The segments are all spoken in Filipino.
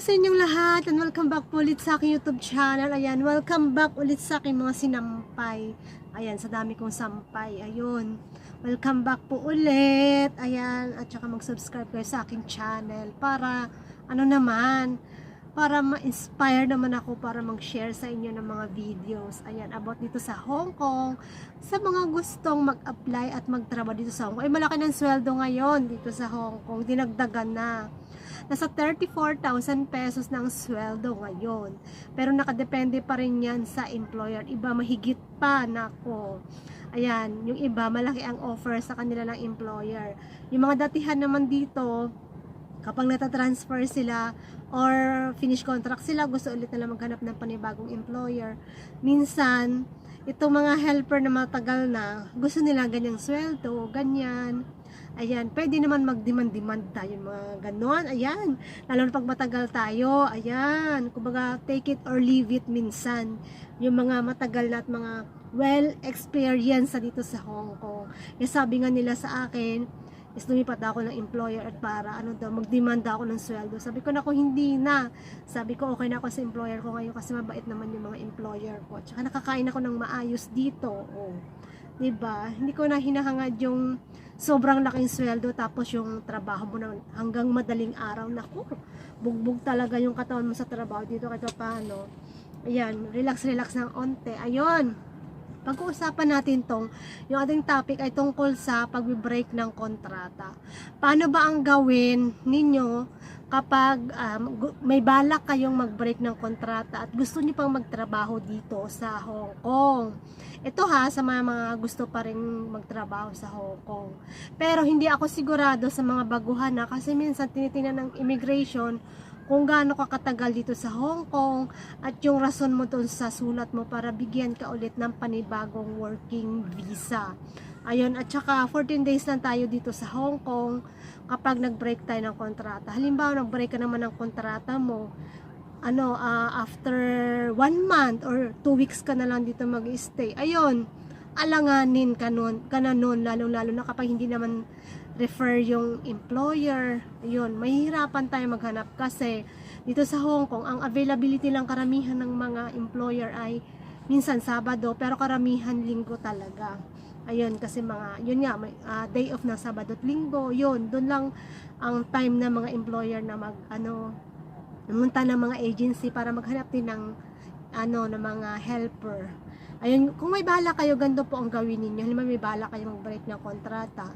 sa inyong lahat and welcome back po ulit sa aking YouTube channel. Ayan, welcome back ulit sa aking mga sinampay. Ayan, sa dami kong sampay. Ayun, welcome back po ulit. Ayan, at saka mag-subscribe kayo sa aking channel para, ano naman, para ma-inspire naman ako para mag-share sa inyo ng mga videos. Ayan, about dito sa Hong Kong. Sa mga gustong mag-apply at magtrabaho dito sa Hong Kong. Ay, malaki ng sweldo ngayon dito sa Hong Kong. Dinagdagan na. Nasa 34,000 pesos ng sweldo ngayon. Pero nakadepende pa rin yan sa employer. Iba mahigit pa, nako. Ayan, yung iba malaki ang offer sa kanila ng employer. Yung mga datihan naman dito, kapag natatransfer sila or finish contract sila, gusto ulit nila maghanap ng panibagong employer. Minsan, itong mga helper na matagal na, gusto nila ganyang sweldo, ganyan. Ayan, pwede naman mag-demand-demand tayo mga ganon. Ayan, lalo na pag matagal tayo, ayan, kumbaga take it or leave it minsan. Yung mga matagal na at mga well-experienced dito sa Hong Kong. Yung sabi nga nila sa akin, is lumipat ako ng employer at para ano daw, mag-demand ako ng sweldo. Sabi ko na ko hindi na. Sabi ko okay na ako sa employer ko ngayon kasi mabait naman yung mga employer ko. Tsaka nakakain ako ng maayos dito. Oh. 'Di ba? Hindi ko na hinahangad yung sobrang laking sweldo tapos yung trabaho mo na hanggang madaling araw. Naku, bugbog talaga yung katawan mo sa trabaho dito kahit paano. Ayan, relax relax ng onte. Ayun pag-uusapan natin tong, yung ating topic ay tungkol sa pag-break ng kontrata. Paano ba ang gawin ninyo kapag um, may balak kayong mag-break ng kontrata at gusto niyo pang magtrabaho dito sa Hong Kong? Ito ha, sa mga, mga gusto pa rin magtrabaho sa Hong Kong. Pero hindi ako sigurado sa mga baguhan na kasi minsan tinitingnan ng immigration kung gaano ka katagal dito sa Hong Kong at yung rason mo doon sa sulat mo para bigyan ka ulit ng panibagong working visa. Ayun, at saka 14 days lang tayo dito sa Hong Kong kapag nag-break tayo ng kontrata. Halimbawa, nag-break ka naman ng kontrata mo, ano, ah, after one month or two weeks ka na lang dito mag-stay. Ayun, alanganin ka nun, ka na nun, lalong-lalo na kapag hindi naman refer yung employer. Ayun, mahihirapan tayo maghanap kasi dito sa Hong Kong, ang availability lang karamihan ng mga employer ay minsan Sabado, pero karamihan Linggo talaga. Ayun, kasi mga, yun nga, may, ah, day off ng Sabado at Linggo, yun, doon lang ang time ng mga employer na mag, ano, pumunta ng mga agency para maghanap din ng, ano, ng mga helper. Ayun, kung may bala kayo, ganito po ang gawin ninyo. Halimbawa may bala kayo mag-break ng kontrata.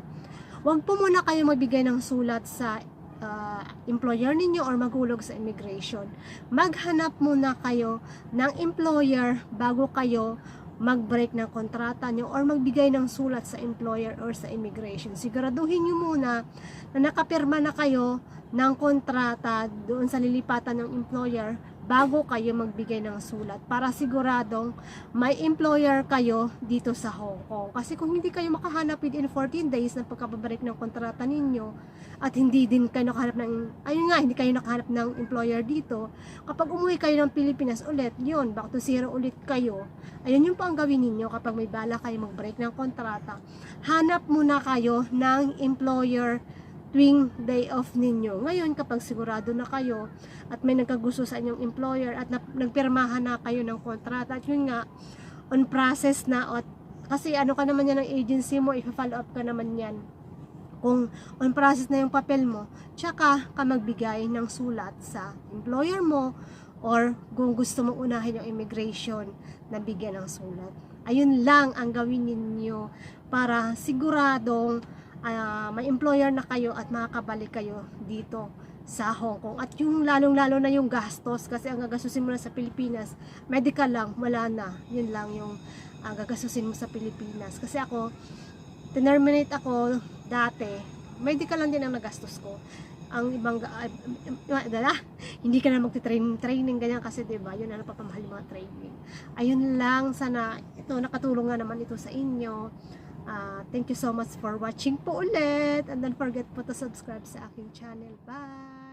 Huwag po muna kayo magbigay ng sulat sa ah, employer ninyo or maghulog sa immigration. Maghanap muna kayo ng employer bago kayo mag-break ng kontrata nyo or magbigay ng sulat sa employer or sa immigration. Siguraduhin nyo muna na nakapirma na kayo ng kontrata doon sa lilipatan ng employer bago kayo magbigay ng sulat para siguradong may employer kayo dito sa Hong Kong. Kasi kung hindi kayo makahanap within 14 days ng pagkababalik ng kontrata ninyo at hindi din kayo nakahanap ng, ayun nga, hindi kayo nakahanap ng employer dito, kapag umuwi kayo ng Pilipinas ulit, yun, back to zero ulit kayo. Ayun yung po ang gawin ninyo kapag may bala kayo mag-break ng kontrata. Hanap muna kayo ng employer tuwing day off ninyo. Ngayon, kapag sigurado na kayo at may nagkagusto sa inyong employer at nap- nagpirmahan na kayo ng kontrata at yun nga, on process na at kasi ano ka naman yan ng agency mo, i-follow up ka naman yan kung on process na yung papel mo, tsaka ka magbigay ng sulat sa employer mo or kung gusto mong unahin yung immigration na bigyan ng sulat. Ayun lang ang gawin ninyo para siguradong ah, may employer na kayo at makakabalik kayo dito sa Hong Kong. At yung lalong-lalo na yung gastos kasi ang gagastusin mo na sa Pilipinas, medical lang, wala na. Yun lang yung ang gagastusin mo sa Pilipinas. Kasi ako, tinerminate ako dati, medical lang din ang nagastos ko. Ang ibang, uh, dala, hindi ka na magti-training, training ganyan kasi ba yun ang napapamahal yung mga training. Ayun lang, sana ito, nakatulong nga naman ito sa inyo. Ah, thank you so much for watching po ulit. And don't forget po to subscribe sa aking channel. Bye!